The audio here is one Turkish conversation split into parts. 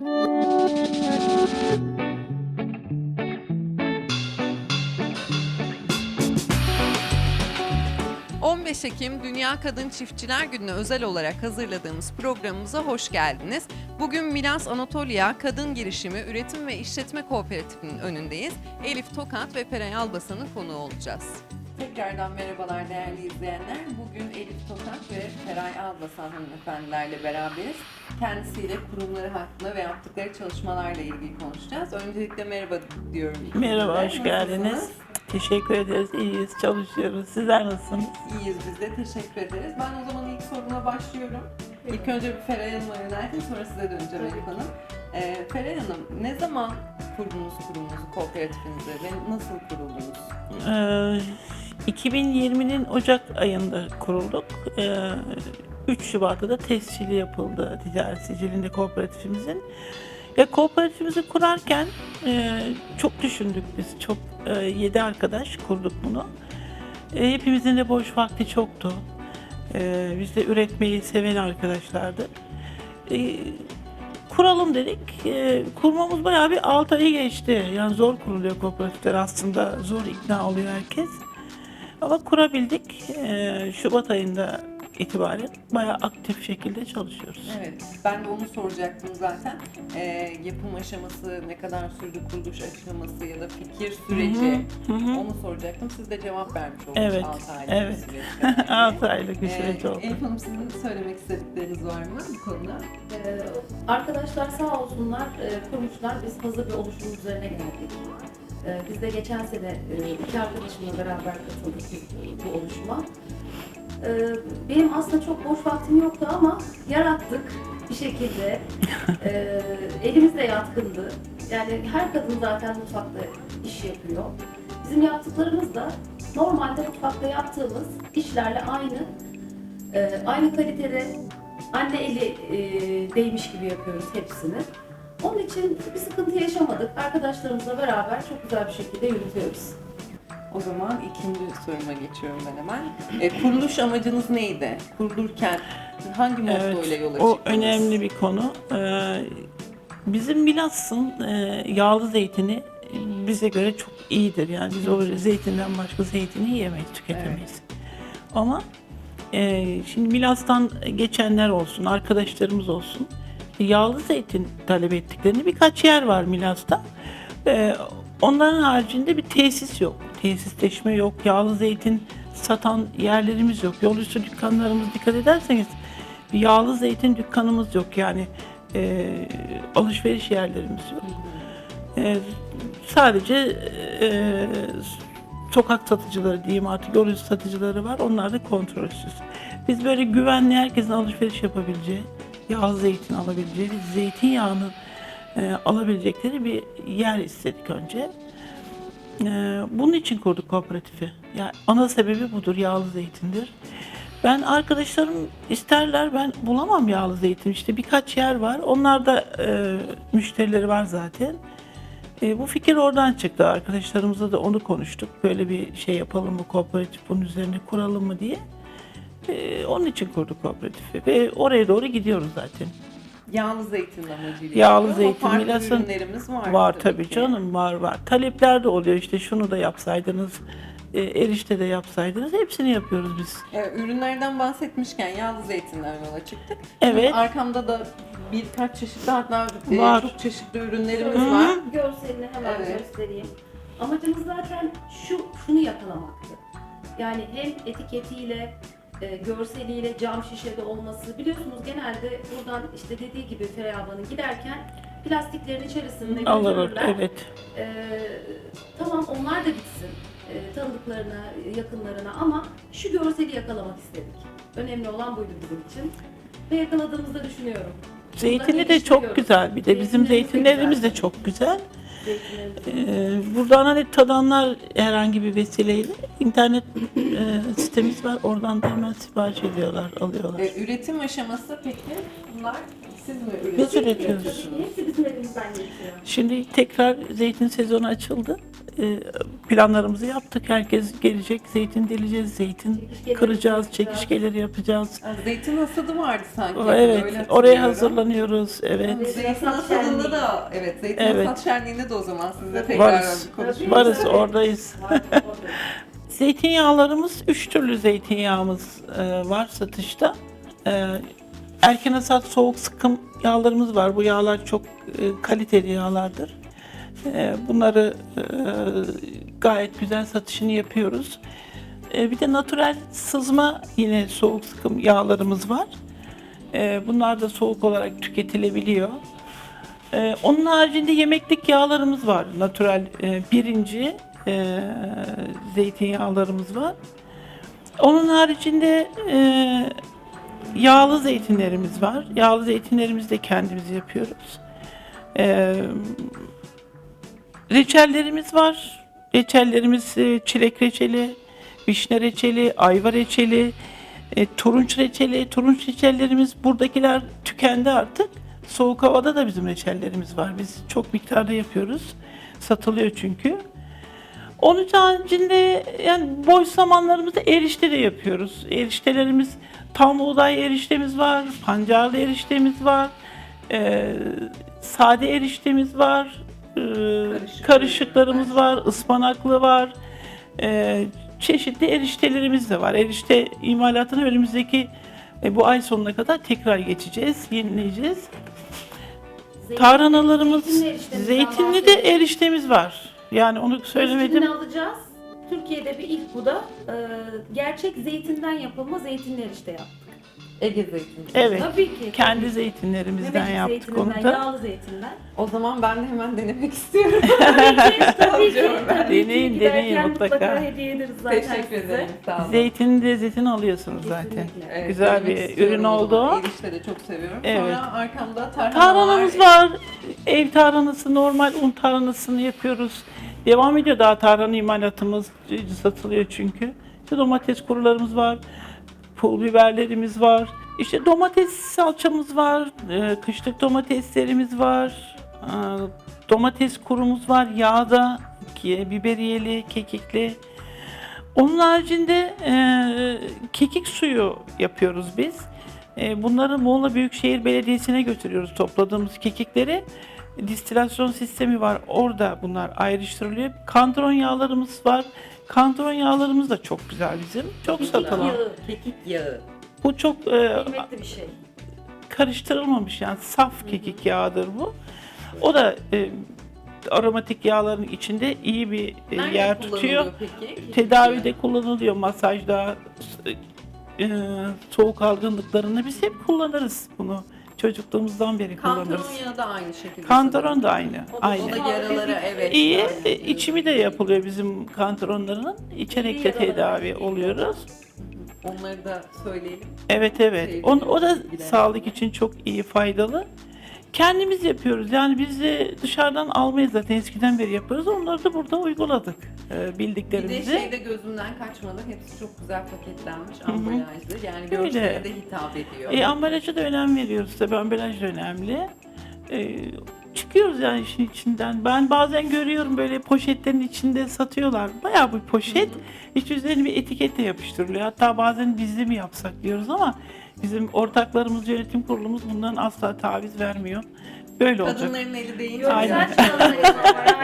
...15 Ekim Dünya Kadın Çiftçiler Günü'ne özel olarak hazırladığımız programımıza hoş geldiniz. Bugün Milas Anatolia Kadın Girişimi Üretim ve İşletme Kooperatifi'nin önündeyiz. Elif Tokat ve Peray Albasan'ın konuğu olacağız. Tekrardan merhabalar değerli izleyenler. Bugün Elif Tokat ve Peray Albasan hanımefendilerle beraberiz. Kendisiyle kurumları hakkında ve yaptıkları çalışmalarla ilgili konuşacağız. Öncelikle merhaba diyorum. Merhaba, hoş geldiniz. Teşekkür ederiz, iyiyiz, çalışıyoruz. Sizler nasılsınız? İyiyiz biz de teşekkür ederiz. Ben o zaman ilk soruma başlıyorum. İlk önce bir Feray Hanım'a yöneldim sonra size döneceğim Elif Hanım. Ee, Feray Hanım ne zaman kurdunuz kurumunuzu, kooperatifinizi ve nasıl kuruldunuz? Ee, 2020'nin Ocak ayında kurulduk. Ee, 3 Şubat'ta da tescili yapıldı ticaret sicilinde kooperatifimizin. Ya kooperatifimizi kurarken e, çok düşündük biz. Çok e, 7 arkadaş kurduk bunu. E, hepimizin de boş vakti çoktu. E, biz de üretmeyi seven arkadaşlardı. E, kuralım dedik. E, kurmamız bayağı bir 6 ayı geçti. Yani zor kuruluyor kooperatifler aslında. Zor ikna oluyor herkes. Ama kurabildik. E, Şubat ayında itibaren bayağı aktif şekilde çalışıyoruz. Evet, ben de onu soracaktım zaten. Ee, yapım aşaması ne kadar sürdü, kuruluş aşaması ya da fikir süreci Hı hı. onu soracaktım. Siz de cevap vermiş oldunuz Evet, 6 aylık evet. bir süreçte. 6 aylık bir Ee, süreç oldu. Elif Hanım sizin söylemek istedikleriniz var mı bu konuda? Ee, arkadaşlar sağ olsunlar e, kurmuşlar. Biz hazır bir oluşum üzerine geldik. Ee, biz de geçen sene e, iki arkadaşımla beraber katıldık bu oluşuma. Ee, benim aslında çok boş vaktim yoktu ama yarattık bir şekilde. Ee, elimiz de yatkındı. Yani her kadın zaten mutfakta iş yapıyor. Bizim yaptıklarımız da normalde mutfakta yaptığımız işlerle aynı. Ee, aynı kalitede anne eli e, değmiş gibi yapıyoruz hepsini. Onun için bir sıkıntı yaşamadık. Arkadaşlarımızla beraber çok güzel bir şekilde yürütüyoruz. O zaman ikinci soruma geçiyorum ben hemen. Ee, kuruluş amacınız neydi? Kurulurken hangi motto ile yola o çıktınız? önemli bir konu. Ee, bizim Milas'ın e, yağlı zeytini bize göre çok iyidir. Yani biz o zeytinden başka zeytini yiyemeyiz, tüketemeyiz. Ama e, şimdi Milas'tan geçenler olsun, arkadaşlarımız olsun. Yağlı zeytin talep ettiklerini birkaç yer var Milas'ta. Ee, onların haricinde bir tesis yok. Tesisleşme yok. Yağlı zeytin satan yerlerimiz yok. Yol üstü dükkanlarımız dikkat ederseniz bir yağlı zeytin dükkanımız yok. Yani e, alışveriş yerlerimiz yok. E, sadece e, sokak satıcıları diyeyim artık yol üstü satıcıları var. Onlar da kontrolsüz. Biz böyle güvenli herkesin alışveriş yapabileceği, yağlı zeytin alabileceği, zeytinyağını e, alabilecekleri bir yer istedik önce. E, bunun için kurduk kooperatifi. Yani ana sebebi budur, yağlı zeytindir. Ben arkadaşlarım isterler, ben bulamam yağlı zeytin. İşte birkaç yer var, onlarda e, müşterileri var zaten. E, bu fikir oradan çıktı. Arkadaşlarımızla da onu konuştuk. Böyle bir şey yapalım mı, kooperatif bunun üzerine kuralım mı diye. E, onun için kurduk kooperatifi ve oraya doğru gidiyoruz zaten. Yağlı zeytin amacıyla. Yağlı yapıyor ama zeytin, farklı ürünlerimiz var. Var tabii ki. canım var var. Talepler de oluyor işte şunu da yapsaydınız, e, erişte de yapsaydınız hepsini yapıyoruz biz. Ee, ürünlerden bahsetmişken yağlı zeytinden yola çıktık. Evet. Şimdi arkamda da birkaç çeşitli hatta e, Var. çok çeşitli ürünlerimiz Hı. var. Görselini hemen Evet. göstereyim. Amacımız zaten şu şunu yakalamaktı. Yani hem etiketiyle, e, görseliyle, cam şişede olması. Biliyorsunuz genelde buradan işte dediği gibi Feray ablanın giderken plastiklerin içerisinde götürürler. evet. Ee, tamam onlar da gitsin e, tanıdıklarına, yakınlarına ama şu görseli yakalamak istedik. Önemli olan buydu bizim için. Ve yakaladığımızda düşünüyorum. Zeytini de çok güzel bir de bizim Zeytinlerimiz de çok güzel. Ee, buradan hani tadanlar herhangi bir vesileyle internet e, sitemiz var. Oradan da hemen sipariş ediyorlar, alıyorlar. Ee, üretim aşaması peki bunlar Biz üretiyorsunuz? üretiyoruz. Şimdi tekrar zeytin sezonu açıldı. Ee, planlarımızı yaptık. Herkes gelecek. Zeytin deleceğiz, zeytin kıracağız, yapacağız. çekişgeleri yapacağız. Zeytin hasadı vardı sanki. O, evet, oraya hazırlanıyoruz. Evet. Zeytin Hasat hasadında da, evet Zeytin Evet. Hasat Şenliği'nde de o zaman sizle tekrar Varız. konuşuruz. Varız, oradayız. Zeytinyağlarımız, üç türlü zeytinyağımız e, var satışta. Erken hasat soğuk sıkım yağlarımız var. Bu yağlar çok e, kaliteli yağlardır. E, bunları e, gayet güzel satışını yapıyoruz. Bir de natürel sızma yine soğuk sıkım yağlarımız var. Bunlar da soğuk olarak tüketilebiliyor. Onun haricinde yemeklik yağlarımız var. Natural e, birinci zeytinyağlarımız var. Onun haricinde yağlı zeytinlerimiz var. Yağlı zeytinlerimizi de kendimiz yapıyoruz. E, reçellerimiz var. Reçellerimiz e, çilek reçeli, vişne reçeli, ayva reçeli, e, turunç reçeli. Turunç reçellerimiz buradakiler tükendi artık. Soğuk havada da bizim reçellerimiz var. Biz çok miktarda yapıyoruz. Satılıyor çünkü. Onun haricinde yani boş zamanlarımızda erişte de yapıyoruz. Eriştelerimiz tam buğday eriştemiz var, pancarlı eriştemiz var, e, sade eriştemiz var, e, karışıklarımız var, ıspanaklı var, e, çeşitli eriştelerimiz de var. Erişte imalatını önümüzdeki e, bu ay sonuna kadar tekrar geçeceğiz, yenileyeceğiz. Zeytin- Tarhanalarımız, zeytinli de eriştemiz var. Yani onu söylemedim. Zeytinini alacağız. Türkiye'de bir ilk bu da. Ee, gerçek zeytinden yapılma zeytinli erişte yaptık. Ege zeytini. Evet. Tabii ki. Kendi tabii. zeytinlerimizden Mehmetçik yaptık onu zeytininden, da. yağlı zeytinden. O zaman ben de hemen denemek istiyorum. tabii ki, tabii ki. Alıyorum ben. Tabii ki. Deneyin, Giderken deneyin mutlaka. hediye ederiz zaten Teşekkür size. ederim. Sağ olun. Zeytinin lezzetini alıyorsunuz zaten. Kesinlikle. Evet, Güzel denemek bir istiyorum ürün o oldu zaman. o. Erişte de çok seviyorum. Evet. Sonra arkamda tarhana Tarhanamız var. Ev tarhanası, normal un tarhanasını yapıyoruz. Devam ediyor daha tarhana imalatımız satılıyor çünkü. İşte domates kurularımız var. Pul biberlerimiz var. İşte domates salçamız var. e, Kışlık domateslerimiz var. e, Domates kurumuz var. Yağda biberiyeli, kekikli. Onun haricinde e, kekik suyu yapıyoruz biz. E, bunları Muğla Büyükşehir Belediyesi'ne götürüyoruz topladığımız kekikleri. Distilasyon sistemi var. Orada bunlar ayrıştırılıyor. Kandron yağlarımız var. Kandron yağlarımız da çok güzel bizim. Çok Kekik satılan. yağı. Kekik yağı. Bu çok e, Kıymetli bir şey. karıştırılmamış yani saf kekik yağıdır bu. O da e, aromatik yağların içinde iyi bir e, Nerede yer tutuyor. kullanılıyor Peki? Kekik Tedavide yağı. kullanılıyor masajda, e, soğuk algınlıklarında biz hep kullanırız bunu. Çocukluğumuzdan beri kullanırız. yağı da aynı şekilde. Kantron da aynı. O da- O Aynı. da yaralara evet. İyi, e, içimi de yapılıyor bizim kantronlarının. İçerek de tedavi oluyoruz. Onları da söyleyelim. Evet evet. On, o da sağlık için çok iyi faydalı. Kendimiz yapıyoruz. Yani biz de dışarıdan almayız zaten eskiden beri yapıyoruz. Onları da burada uyguladık. e, Bir de bildiklerimizi. şeyde gözümden kaçmadı. Hepsi çok güzel paketlenmiş hı. ambalajlı. Yani Öyle. görsele de hitap ediyor. E, ambalaja da önem veriyoruz tabii. Ambalaj da önemli. E, çıkıyoruz yani işin içinden. Ben bazen görüyorum böyle poşetlerin içinde satıyorlar. Bayağı bir poşet. Hiç üzerine bir etiket de yapıştırılıyor. Hatta bazen bizde mi yapsak diyoruz ama bizim ortaklarımız, yönetim kurulumuz bundan asla taviz vermiyor. Böyle olacak. Kadınların eli değil. Aynen. Yani.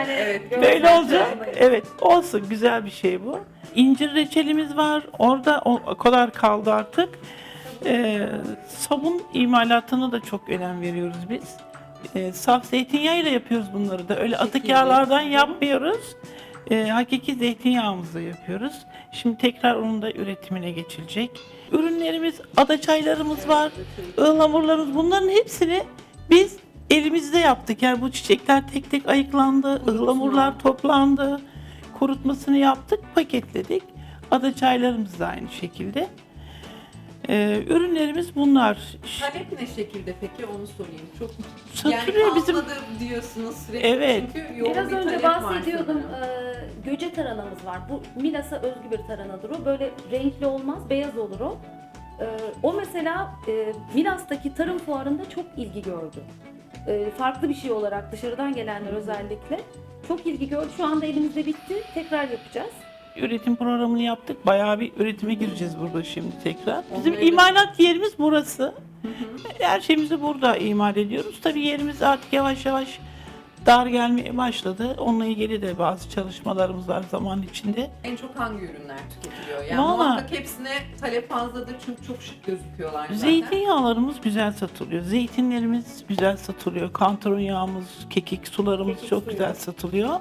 Evet. Böyle olacak. Evet olsun güzel bir şey bu. İncir reçelimiz var. Orada o, kadar kaldı artık. Ee, sabun imalatına da çok önem veriyoruz biz. Ee, saf zeytinyağıyla yapıyoruz bunları da. Öyle atık yağlardan yapmıyoruz. Ee, hakiki zeytinyağımızla yapıyoruz. Şimdi tekrar onun da üretimine geçilecek. Ürünlerimiz, ada çaylarımız var, ıhlamurlarımız bunların hepsini biz elimizde yaptık. Yani bu çiçekler tek tek ayıklandı, ıhlamurlar toplandı, kurutmasını yaptık, paketledik. Ada çaylarımız da aynı şekilde. Ee, ürünlerimiz bunlar. Talep ne şekilde peki onu sorayım. Çok Satılıyor yani bizim. kalmadı diyorsunuz sürekli. Evet. Çünkü yoğun Biraz bir önce talep var bahsediyordum. sanırım. E, göce taranamız var. Bu Milas'a özgü bir taranadır o. Böyle renkli olmaz, beyaz olur o. E, o mesela e, Milas'taki tarım fuarında çok ilgi gördü. e, farklı bir şey olarak dışarıdan gelenler özellikle çok ilgi gördü. Şu anda elimizde bitti. Tekrar yapacağız. Üretim programını yaptık. Bayağı bir üretime gireceğiz burada şimdi tekrar. Bizim imalat yerimiz burası. Her şeyimizi burada imal ediyoruz. Tabii yerimiz artık yavaş yavaş dar gelmeye başladı. Onunla ilgili de bazı çalışmalarımız var zaman içinde. En çok hangi ürünler tüketiliyor? Yani Vallahi- muhakkak hepsine talep fazladır çünkü çok şık gözüküyorlar zaten. Zeytinyağlarımız güzel satılıyor. Zeytinlerimiz güzel satılıyor. Kantaron yağımız, kekik sularımız Kekik çok suyu. güzel satılıyor.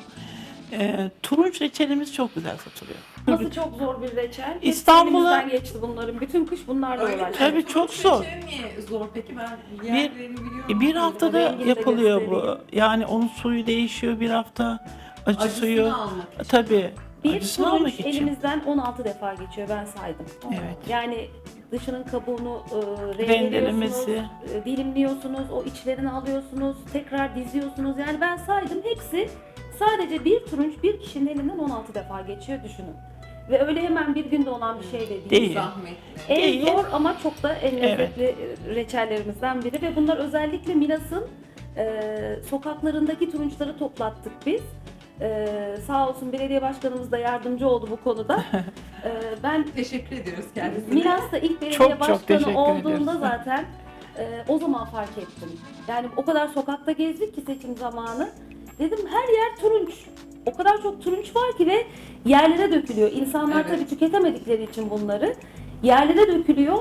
Ee, turunç reçelimiz çok güzel satılıyor. Nasıl çok zor bir reçel. İstanbul'a- elimizden geçti bunların. Bütün kış bunlarla Öyle mi? uğraştık. Tabii çok zor. reçeli niye zor peki? Ben yerlerini biliyorum. E, Bir haftada Rengini de yapılıyor bu. göstereyim. Yani onun suyu değişiyor bir hafta. Acı Acısını suyu. almak için. Tabii. Bir Acısını almak turunç için. elimizden 16 defa geçiyor ben saydım. Evet. Yani dışının kabuğunu e, Rendelemesi. e, dilimliyorsunuz, o içlerini alıyorsunuz, tekrar diziyorsunuz. Yani ben saydım hepsi sadece bir turunç bir kişinin elinden 16 defa geçiyor düşünün. Ve öyle hemen bir günde olan bir şey de değil. Değil. Zahmetli. En Değil. zor ama çok da en lezzetli reçellerimizden biri ve bunlar özellikle Milas'ın e, sokaklarındaki turunçları toplattık biz. E, sağ olsun belediye başkanımız da yardımcı oldu bu konuda. E, ben Teşekkür ediyoruz kendisine. Milas'ta ilk belediye Çok çok başkanı teşekkür olduğumda ediyoruz. zaten e, o zaman fark ettim. Yani o kadar sokakta gezdik ki seçim zamanı. Dedim her yer turunç. O kadar çok turunç var ki ve yerlere dökülüyor. İnsanlar Evet. tabii tüketemedikleri için bunları yerlere dökülüyor.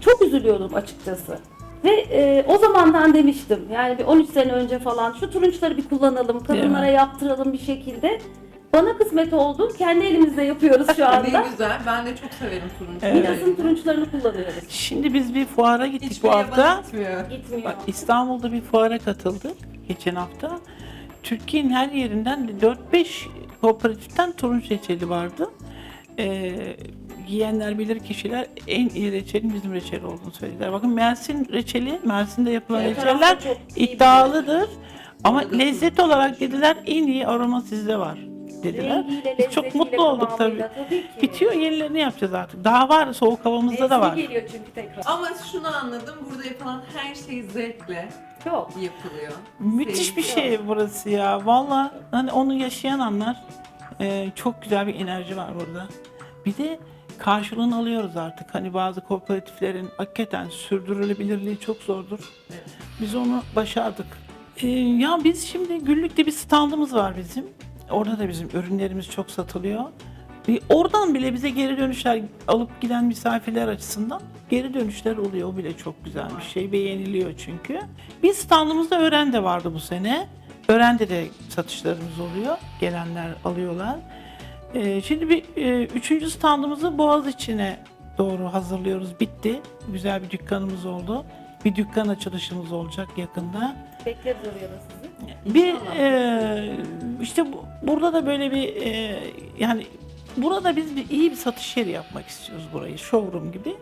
Çok üzülüyordum açıkçası. Ve e, o zamandan demiştim yani bir 13 sene önce falan şu turunçları bir kullanalım, kadınlara yaptıralım bir şekilde. Bana kısmet oldu. Kendi elimizde yapıyoruz şu anda. Ne güzel. Ben de çok severim turunç. Evet. Milas'ın turunçlarını kullanıyoruz. Şimdi biz bir fuara gittik Hiçbir bu hafta. gitmiyor. Gitmiyor. Bak İstanbul'da bir fuara katıldık geçen hafta. Türkiye'nin her yerinden 4-5 kooperatiften turunç reçeli vardı. Ee, yiyenler bilir kişiler en iyi reçelin bizim reçel olduğunu söylediler. Bakın Mersin reçeli, Mersin'de yapılan Evet, reçeller iddialıdır. Ama lezzet olarak dediler en iyi aroma sizde var dediler. Rengiyle, Biz çok lezzetiyle, mutlu olduk tabii. kıvamıyla tabii ki. Bitiyor yenilerini yapacağız artık. Daha var soğuk havamızda da Mevsimi var. geliyor çünkü tekrar. Ama şunu anladım. Burada yapılan her şey zevkle Çok. yapılıyor. Müthiş bir şey burası ya. Valla hani onu yaşayan anlar e, çok güzel bir enerji var burada. Bir de karşılığını alıyoruz artık. Hani bazı kooperatiflerin hakikaten sürdürülebilirliği çok zordur. Evet. Biz onu başardık. E, ya biz şimdi Güllük'te bir standımız var bizim. Orada da bizim ürünlerimiz çok satılıyor. Bir oradan bile bize geri dönüşler alıp giden misafirler açısından geri dönüşler oluyor. O bile çok güzel bir şey. Beğeniliyor çünkü. Bir standımızda öğren de vardı bu sene. Öğrende de satışlarımız oluyor. Gelenler alıyorlar. Ee, şimdi bir e, üçüncü standımızı Boğaz içine doğru hazırlıyoruz. Bitti. Güzel bir dükkanımız oldu. Bir dükkan açılışımız olacak yakında. Bekleriz oraya sizi. Bir e, işte bu- burada da böyle bir e, yani burada biz bir iyi bir satış yeri yapmak istiyoruz burayı showroom gibi.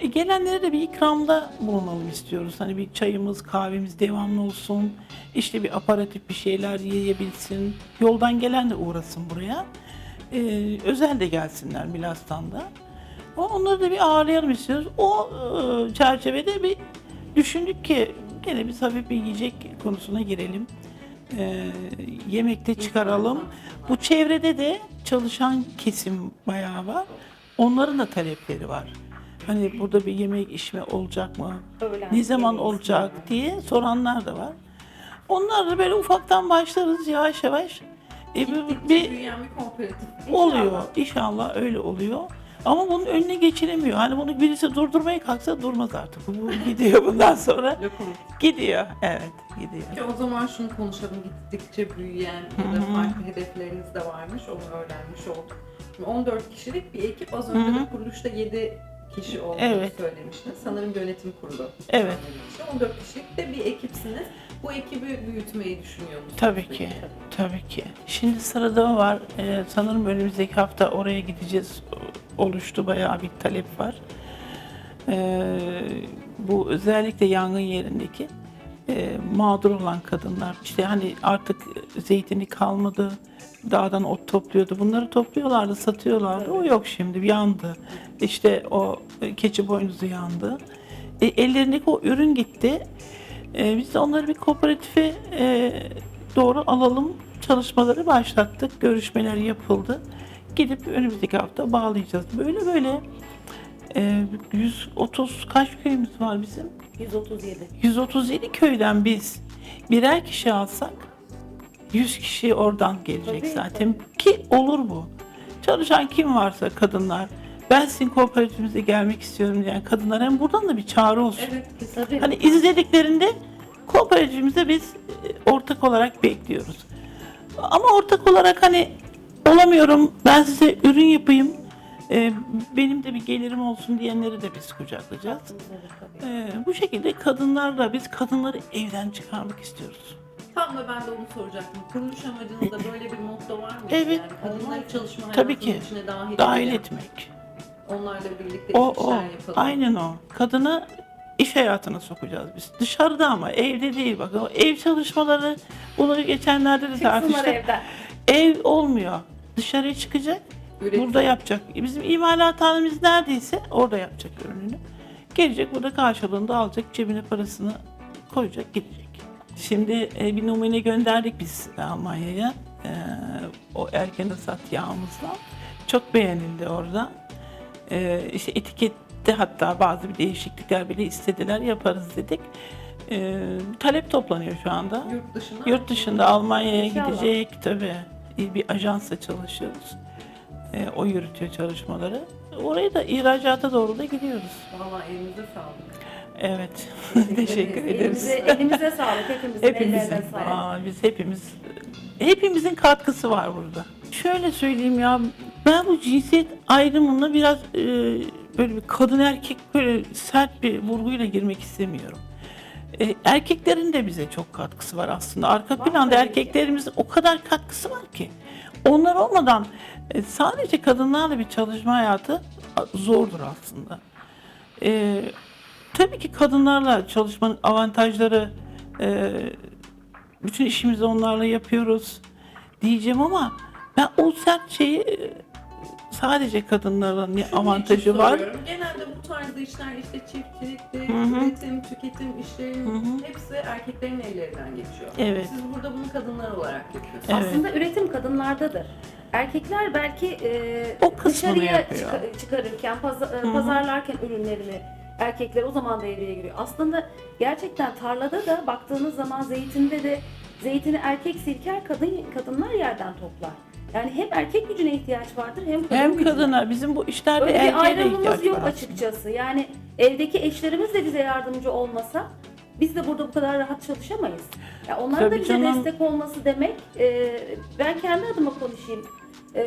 E, gelenlere de bir ikramda bulunalım istiyoruz. Hani bir çayımız, kahvemiz devamlı olsun. İşte bir aparatif bir şeyler yiyebilsin. Yoldan gelen de uğrasın buraya. E, özel de gelsinler Milas'tan da. Onları da bir ağırlayalım istiyoruz. O e, çerçevede bir düşündük ki gene biz hafif bir yiyecek konusuna girelim. E, yemekte çıkaralım. Bu çevrede de çalışan kesim bayağı var. Onların da talepleri var. Hani burada bir yemek içme olacak mı? Ne zaman olacak diye soranlar da var. Onlar da böyle ufaktan başlarız yavaş yavaş. E, bir, bir- bir oluyor. İnşallah öyle oluyor. Ama bunun önüne geçilemiyor. Hani bunu birisi durdurmaya kalksa durmaz artık. Bu gidiyor bundan sonra. Gidiyor. Evet, gidiyor. Peki o zaman şunu konuşalım. Gittikçe büyüyen ya da farklı hedefleriniz de varmış. Onu öğrenmiş olduk. Şimdi 14 kişilik bir ekip. Az önce de kuruluşta 7 kişi olduğunu Evet. söylemiştiniz. Sanırım yönetim kurulu. Evet. söylemişti. 14 kişilik de bir ekipsiniz. Bu ekibi büyütmeyi düşünüyor musunuz? Tabii ki. Tabii ki. Şimdi sırada o var. Ee, sanırım önümüzdeki hafta oraya gideceğiz. Oluştu bayağı bir talep var. Ee, bu özellikle yangın yerindeki e, mağdur olan kadınlar. İşte hani artık zeytini kalmadı. Dağdan ot topluyordu. Bunları topluyorlardı, satıyorlardı. O yok şimdi. Yandı. İşte o keçi boynuzu yandı. E, ellerindeki o ürün gitti. E, biz de onları bir kooperatife e, doğru alalım çalışmaları başlattık. Görüşmeler yapıldı. Gidip önümüzdeki hafta bağlayacağız. Böyle böyle e, 130 kaç köyümüz var bizim? 137. 137 köyden biz birer kişi alsak 100 kişi oradan gelecek Tabii, zaten. Ki olur bu. Çalışan kim varsa kadınlar ben sizin kooperatifimize gelmek istiyorum diyen kadınlar hem buradan da bir çağrı olsun. Evet, tabii. Hani izlediklerinde kooperatifimize biz e, ortak olarak bekliyoruz. Ama ortak olarak hani olamıyorum ben size ürün yapayım e, benim de bir gelirim olsun diyenleri de biz kucaklayacağız. Tabii. Ee, bu şekilde kadınlarla biz kadınları evden çıkarmak istiyoruz. Tam da ben de onu soracaktım. Kuruluş amacınızda böyle bir motto var mı? Evet. Yani kadınları çalışma Tabii hayatının ki. içine dahil, Dahil etmek. Onlarla birlikte O işler o. yapalım. Aynen o. Kadını iş hayatına sokacağız biz. Dışarıda ama evde değil. Bakın o ev çalışmaları bunu geçenlerde de Çıksınlar tartıştık. evden. Ev olmuyor. Dışarıya çıkacak. Üretim. Burada yapacak. Bizim imalathanemiz neredeyse orada yapacak ürününü. Gelecek burada karşılığında alacak cebine parasını koyacak gidecek. Şimdi e, bir numune gönderdik biz Almanya'ya. E, o erken hasat yağımızla. Çok beğenildi orada. E, işte etikette hatta bazı bir değişiklikler bile istediler yaparız dedik. E, talep toplanıyor şu anda. Yurt dışına. Yurt dışında Almanya'ya İnşallah. gidecek tabii. Bir ajansla çalışıyoruz. Ee, o yürütüyor çalışmaları. Oraya da ihracata doğru da gidiyoruz. Valla elinize sağlık. Evet. Teşekkür ederiz. Elimize, elimize sağlık. Hepimizin Hepimizin. sağlık. Aa, biz hepimiz hepimizin katkısı var burada. Şöyle söyleyeyim ya ben bu cinsiyet ayrımına biraz e, böyle bir kadın erkek böyle sert bir vurguyla girmek istemiyorum. E, erkeklerin de bize çok katkısı var aslında. Arka Var planda ki. erkeklerimizin o kadar katkısı var ki. Onlar olmadan e, sadece kadınlarla bir çalışma hayatı zordur aslında. E, tabii ki kadınlarla çalışmanın avantajları e, bütün işimizi onlarla yapıyoruz diyeceğim ama ben o sert şeyi e, sadece kadınların ne Şunun avantajı var. Genelde bu tarzda işler işte çiftçilikte, üretim, tüketim işlerinin hepsi erkeklerin ellerinden geçiyor. Evet. Siz burada bunu kadınlar olarak yapıyorsunuz. Evet. Aslında üretim kadınlardadır. Erkekler belki e, O dışarıya çıka- çıkarırken, paza- e, pazarlarken ürünlerini erkekler o zaman devreye giriyor. Aslında gerçekten tarlada da baktığınız zaman zeytinde de zeytini erkek silker, kadın kadınlar yerden toplar. Yani hem erkek gücüne ihtiyaç vardır hem kadın Hem gücüne. kadına bizim bu işlerde Öyle bir erkeğe de ayrımımız ihtiyaç yok var. açıkçası. Yani evdeki eşlerimiz de bize yardımcı olmasa biz de burada bu kadar rahat çalışamayız. Ya onların da Tabii bize canım. destek olması demek, e, ben kendi adıma konuşayım. E,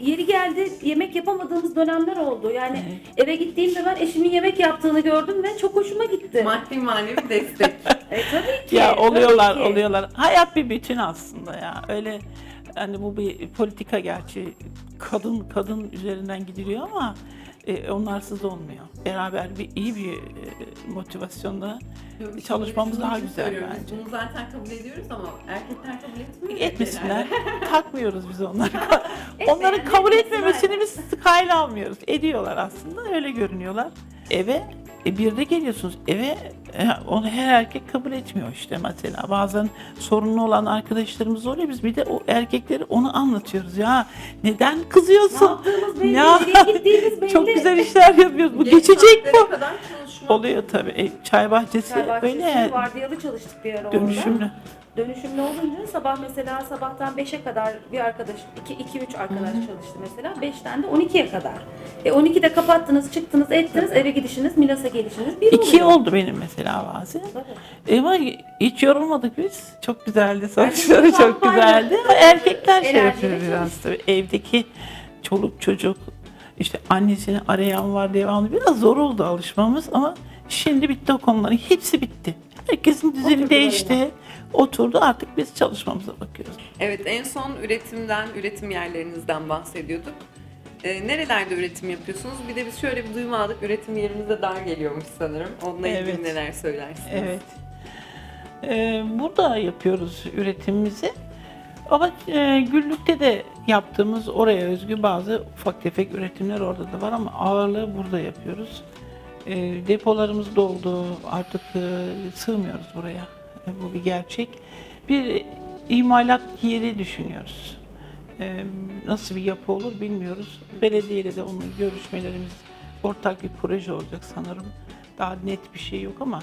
yeri geldi yemek yapamadığımız dönemler oldu. Yani eve gittiğimde ben eşimin yemek yaptığını gördüm ve çok hoşuma gitti. Maddi manevi destek. E, tabii ki. Ya oluyorlar, tabii ki. oluyorlar. Hayat bir bütün aslında ya. Öyle hani bu bir politika gerçi kadın kadın üzerinden gidiliyor ama e, onlarsız olmuyor. Beraber bir iyi bir e, motivasyonla Yok, Çalışmamız daha güzel bence. Bunu zaten kabul ediyoruz ama erkekler kabul etmiyor. etmesinler. Takmıyoruz biz onları. Onların kabul etmemesini biz kayla almıyoruz. Ediyorlar aslında. Öyle görünüyorlar. Eve e, bir de geliyorsunuz. Eve e, onu her erkek kabul etmiyor işte mesela. Bazen sorunlu olan arkadaşlarımız oluyor. Biz bir de o erkekleri onu anlatıyoruz. Ya neden Ne kızıyorsun? yaptığımız belli, Ya, gittiğimiz belli. Çok güzel işler yapıyoruz. Bu Geç geçecek bu. kadar. Oluyor tabii. E, çay bahçesi Çay bahçesi, öyle vardiyalı çalıştık bir ara orada. dönüşümlü. Dönüşümlü olunca sabah mesela sabahtan 5'e kadar bir arkadaş, 2-3 arkadaş çalıştı mesela. 5'ten de 12'ye kadar. E 12'de kapattınız, çıktınız, ettiniz, eve gidişiniz, Milas'a gelişiniz bir İki oluyor. oldu benim mesela bazen. E Ama hiç yorulmadık biz. Çok güzeldi. Sonuçları çok güzeldi. Ama erkekler şey Enerjiyle yapıyor biraz tabii. Evdeki çoluk çocuk işte annesini arayan var devamlı. Biraz zor oldu alışmamız ama şimdi bitti o konuların. Hepsi bitti. Herkesin düzeni değişti. Oturdu artık biz çalışmamıza bakıyoruz. Evet en son üretimden, üretim yerlerinizden bahsediyorduk. Ee, nerelerde üretim yapıyorsunuz? Bir de biz şöyle bir duyum aldık. Üretim yerinize dar geliyormuş sanırım. Onunla ilgili Evet. neler söylersiniz? Evet. Ee, burada yapıyoruz üretimimizi. Ama e, Güllük'te de yaptığımız oraya özgü bazı ufak tefek üretimler orada da var ama ağırlığı burada yapıyoruz. E, depolarımız doldu. Artık e, sığmıyoruz buraya. E, bu bir gerçek. Bir imalat yeri düşünüyoruz. E, nasıl bir yapı olur bilmiyoruz. Belediyeyle de onun görüşmelerimiz ortak bir proje olacak sanırım. Daha net bir şey yok ama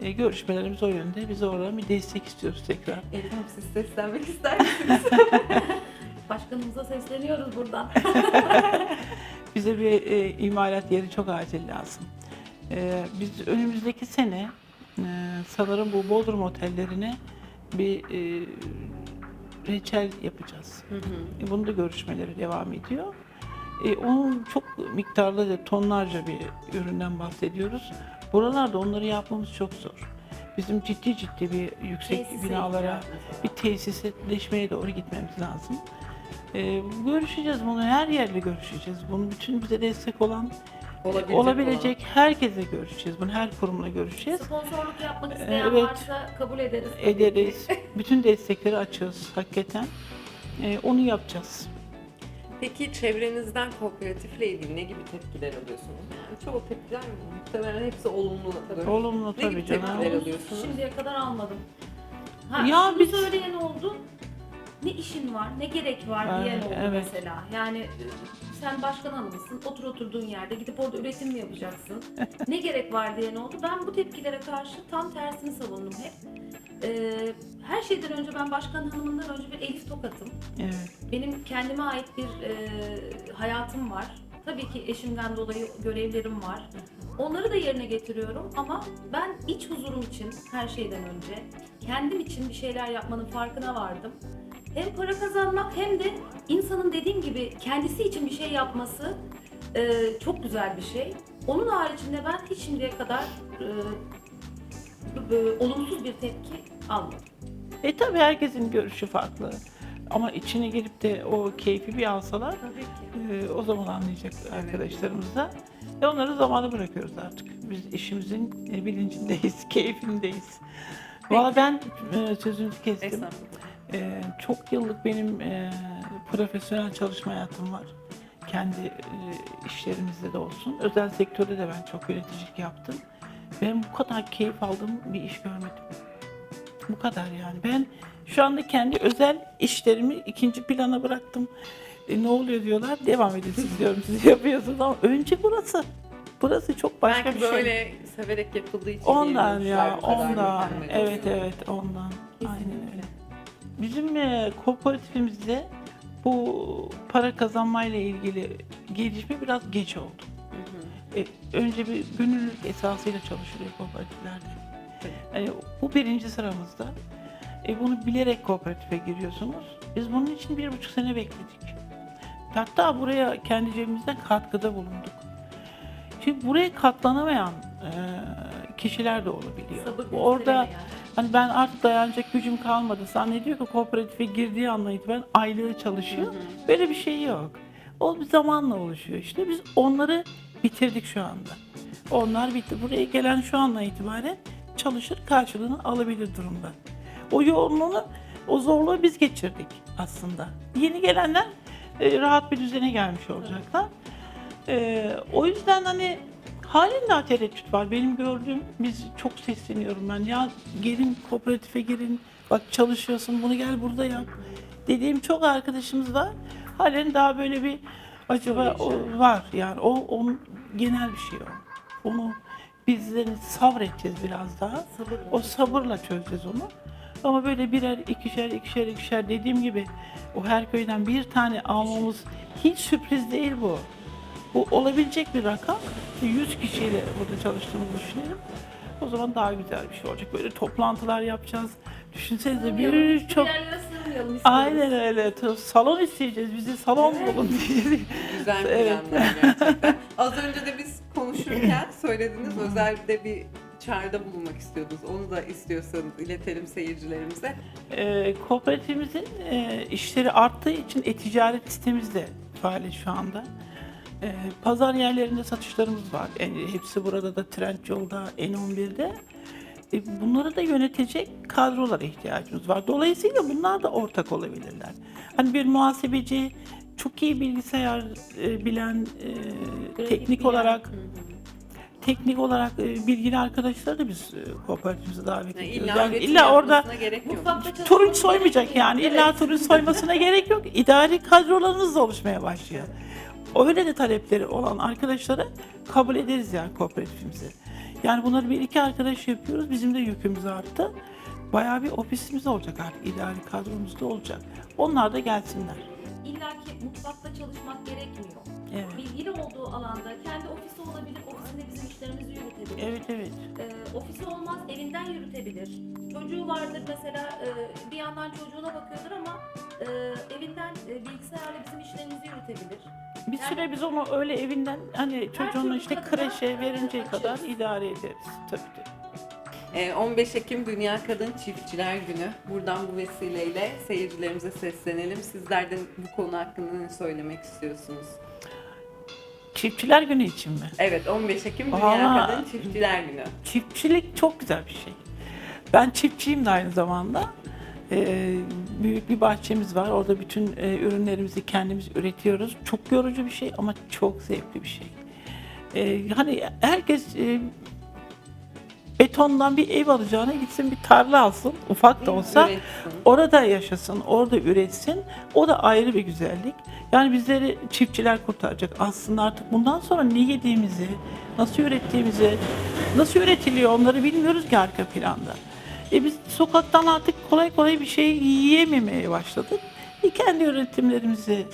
e, görüşmelerimiz o yönde. Biz oradan bir destek istiyoruz tekrar. Hanım siz seslenmek ister misiniz? Başkanımıza sesleniyoruz buradan. Bize bir e, imalat yeri çok acil lazım. E, biz önümüzdeki sene e, sanırım bu Bodrum otellerine bir e, reçel yapacağız. E, bunun da görüşmeleri devam ediyor. E, onun çok miktarlı tonlarca bir üründen bahsediyoruz. Buralarda onları yapmamız çok zor. Bizim ciddi ciddi bir yüksek Tesise binalara, bir tesisleşmeye doğru gitmemiz lazım. E, görüşeceğiz bunu her yerle görüşeceğiz. Bunun bütün bize destek olan Olabilecek, olabilecek herkese görüşeceğiz. Bunu her kurumla görüşeceğiz. Sponsorluk yapmak isteyen Evet. varsa kabul ederiz. Ederiz. Bütün destekleri açığız hakikaten. E, onu yapacağız. Peki çevrenizden kooperatifle ilgili ne gibi tepkiler alıyorsunuz? Yani çoğu tepkiler muhtemelen hepsi olumludur. Olumlu Ne tabii gibi canım. tepkiler alıyorsunuz? Şimdiye kadar almadım. Ha, Ya şunu biz- söyleyen oldu. Ne işin var, ne gerek var Evet, diyen oldu evet. mesela. Yani sen başkan hanımısın, otur oturduğun yerde gidip orada üretim mi yapacaksın? ne gerek var diyen oldu. Ben bu tepkilere karşı tam tersini savundum hep. Ee, her şeyden önce ben başkan hanımından önce bir Elif Tokat'ım. Evet. Benim kendime ait bir e, hayatım var. Tabii ki eşimden dolayı görevlerim var. Onları da yerine getiriyorum ama ben iç huzurum için her şeyden önce kendim için bir şeyler yapmanın farkına vardım. Hem para kazanmak hem de insanın dediğim gibi kendisi için bir şey yapması e, çok güzel bir şey. Onun haricinde ben hiç şimdiye kadar e, b- olumsuz bir tepki almadım. E tabii herkesin görüşü farklı. Ama içine girip de o keyfi bir alsalar Tabii ki. e, o zaman anlayacak arkadaşlarımız da. E onları zamanı bırakıyoruz artık. Biz işimizin e, bilincindeyiz, keyfindeyiz. Valla ben e, sözünüzü kestim. Estağfurullah. E, çok yıllık benim e, profesyonel çalışma hayatım var. Kendi e, işlerimizde de olsun. Özel sektörde de ben çok yöneticilik yaptım. Ben bu kadar keyif aldığım bir iş görmedim. Bu kadar yani. Ben şu anda kendi özel işlerimi ikinci plana bıraktım. E, ne oluyor diyorlar. Devam edin siz diyorum. Siz yapıyorsunuz ama önce burası. Burası çok başka Belki bir şey. böyle severek yapıldığı için Ondan ya, ondan. Evet evet, ondan. Aynen Kesinlikle. öyle. Bizim e, kooperatifimizde bu para kazanmayla ilgili gelişme biraz geç oldu. Hı hı. E, önce bir gönüllülük esasıyla çalışılıyor kooperatiflerde. Yani bu birinci sıramızda. E, bunu bilerek kooperatife giriyorsunuz. Biz bunun için bir buçuk sene bekledik. Hatta buraya kendi cebimizden katkıda bulunduk. Şimdi buraya katlanamayan e, kişiler de olabiliyor. Sabır Orada gösteremeyen. Hani ben artık dayanacak gücüm kalmadı. Zannediyor ki kooperatife girdiği andan itibaren aylığı çalışıyor. Böyle bir şey yok. O bir zamanla oluşuyor işte. Biz onları bitirdik şu anda. Onlar bitti. Buraya gelen şu andan itibaren çalışır karşılığını alabilir durumda. O yoğunluğunu, o zorluğu biz geçirdik aslında. Yeni gelenler e, rahat bir düzene gelmiş olacaklar. E, o yüzden hani halen daha tereddüt var. Benim gördüğüm, biz çok sesleniyorum ben. Ya gelin kooperatife girin, bak çalışıyorsun bunu gel burada yap. Dediğim çok arkadaşımız var. Halen daha böyle bir acaba o, var yani o onun genel bir şey o. Onu bizlerin sabredeceğiz biraz daha. Sabırla. O sabırla çözeceğiz onu. Ama böyle birer, ikişer, ikişer, ikişer dediğim gibi o her köyden bir tane almamız hiç sürpriz değil bu. Bu olabilecek bir rakam. 100 kişiyle burada çalıştığımızı düşünelim. O zaman daha güzel bir şey olacak. Böyle toplantılar yapacağız. Düşünsenize bir çok... Aynen öyle. Salon isteyeceğiz. Bizi salon bulun diyeceğiz. Güzel Evet. planlar gerçekten. Az önce de biz konuşurken söylediğiniz özellikle bir çağrıda bulunmak istiyordunuz. Onu da istiyorsanız iletelim seyircilerimize. E, kooperatifimizin e, işleri arttığı için e-ticaret sitemiz de faaliyet şu anda. E, pazar yerlerinde satışlarımız var. E, hepsi burada da Trendyol'da, N11'de. E, bunları da yönetecek kadrolara ihtiyacımız var. Dolayısıyla bunlar da ortak olabilirler. Hani bir muhasebeci, çok iyi bilgisayar e, bilen, e, teknik bilen. olarak teknik olarak e, bilgili arkadaşları da biz e, kooperatifimize davet Yani ediyoruz. illa, Yani illa orada turunç soymayacak yani. İlla Evet. turunç soymasına gerek yok. İdari kadrolarınız da oluşmaya başlıyor. Öyle de talepleri olan arkadaşlara kabul ederiz yani kooperatifimize. Yani bunları bir iki arkadaş yapıyoruz. Bizim de yükümüz arttı. Bayağı bir ofisimiz olacak artık. idari kadromuz da olacak. Onlar da gelsinler. İlla ki mutfakta çalışmak gerekmiyor. Evet. Bilgili olduğu alanda kendi ofisi olabilir, ofisinde bizim işlerimizi yürütebilir. Evet evet. Ee, ofisi olmaz, evinden yürütebilir. Çocuğu vardır mesela, e, bir yandan çocuğuna bakıyordur ama e, evinden e, bilgisayarla bizim işlerimizi yürütebilir. Bir Yani- süre biz onu öyle evinden hani çocuğunu işte kadına, kreşe e, verinceye kadar idare ederiz. Tabii ki. Ee, 15 Ekim Dünya Kadın Çiftçiler Günü. Buradan bu vesileyle seyircilerimize seslenelim. Sizler de bu konu hakkında ne söylemek istiyorsunuz? Çiftçiler günü için mi? Evet 15 Ekim Dünya Valla- Kadın Çiftçiler Günü. Çiftçilik çok güzel bir şey. Ben çiftçiyim de aynı zamanda. Ee, büyük bir bahçemiz var. Orada bütün e, ürünlerimizi kendimiz üretiyoruz. Çok yorucu bir şey ama çok zevkli bir şey. Ee, hani herkes e, betondan bir ev alacağına gitsin bir tarla alsın. Ufak da olsa. Üretsin. Orada yaşasın, orada üretsin. O da ayrı bir güzellik. Yani bizleri çiftçiler kurtaracak. Aslında artık bundan sonra ne yediğimizi, nasıl ürettiğimizi, nasıl üretiliyor onları bilmiyoruz ki arka planda. E biz sokaktan artık kolay kolay bir şey yiyememeye başladık. E kendi üretimlerimizi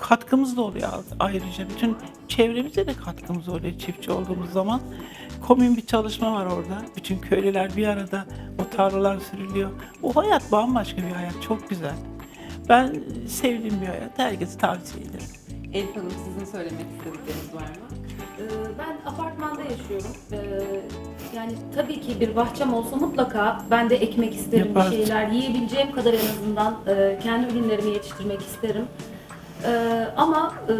katkımız da oluyor ayrıca. Bütün çevremize de katkımız oluyor çiftçi olduğumuz zaman. Komün bir çalışma var orada. Bütün köylüler bir arada o tarlalar sürülüyor. O hayat bambaşka bir hayat. Çok güzel. Ben sevdiğim bir hayat. Herkese tavsiye ederim. Elif Hanım sizin söylemek istedikleriniz var mı? Ee, Ben apartmanda yaşıyorum. Ee, Yani tabii ki bir bahçem olsa mutlaka ben de ekmek isterim Yaparsın. bir şeyler. Yiyebileceğim kadar en azından e, kendi ürünlerimi yetiştirmek isterim. Ee, Ama e,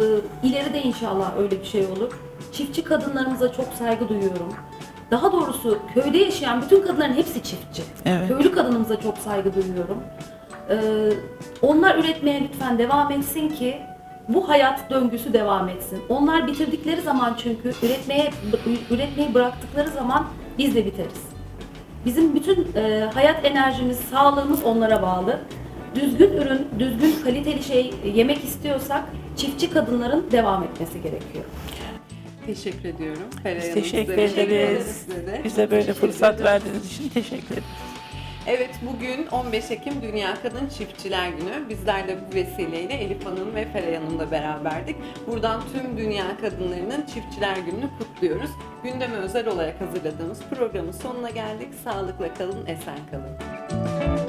ileride inşallah öyle bir şey olur. Çiftçi kadınlarımıza çok saygı duyuyorum. Daha doğrusu köyde yaşayan bütün kadınların hepsi çiftçi. Evet. Köylü kadınımıza çok saygı duyuyorum. Onlar üretmeye lütfen devam etsin ki bu hayat döngüsü devam etsin. Onlar bitirdikleri zaman çünkü üretmeye üretmeyi bıraktıkları zaman biz de biteriz. Bizim bütün e, hayat enerjimiz, sağlığımız onlara bağlı. Düzgün ürün, düzgün kaliteli şey yemek istiyorsak çiftçi kadınların devam etmesi gerekiyor. Teşekkür ediyorum. Biz teşekkür ederiz. Bize böyle Teşekkür fırsat verdiğiniz için teşekkür ederim. Evet bugün 15 Ekim Dünya Kadın Çiftçiler Günü. Bizler de bu vesileyle Elif Hanım ve Feray Hanım'la beraberdik. Buradan tüm dünya kadınlarının Çiftçiler Günü'nü kutluyoruz. Gündeme özel olarak hazırladığımız programın sonuna geldik. Sağlıkla kalın, esen kalın.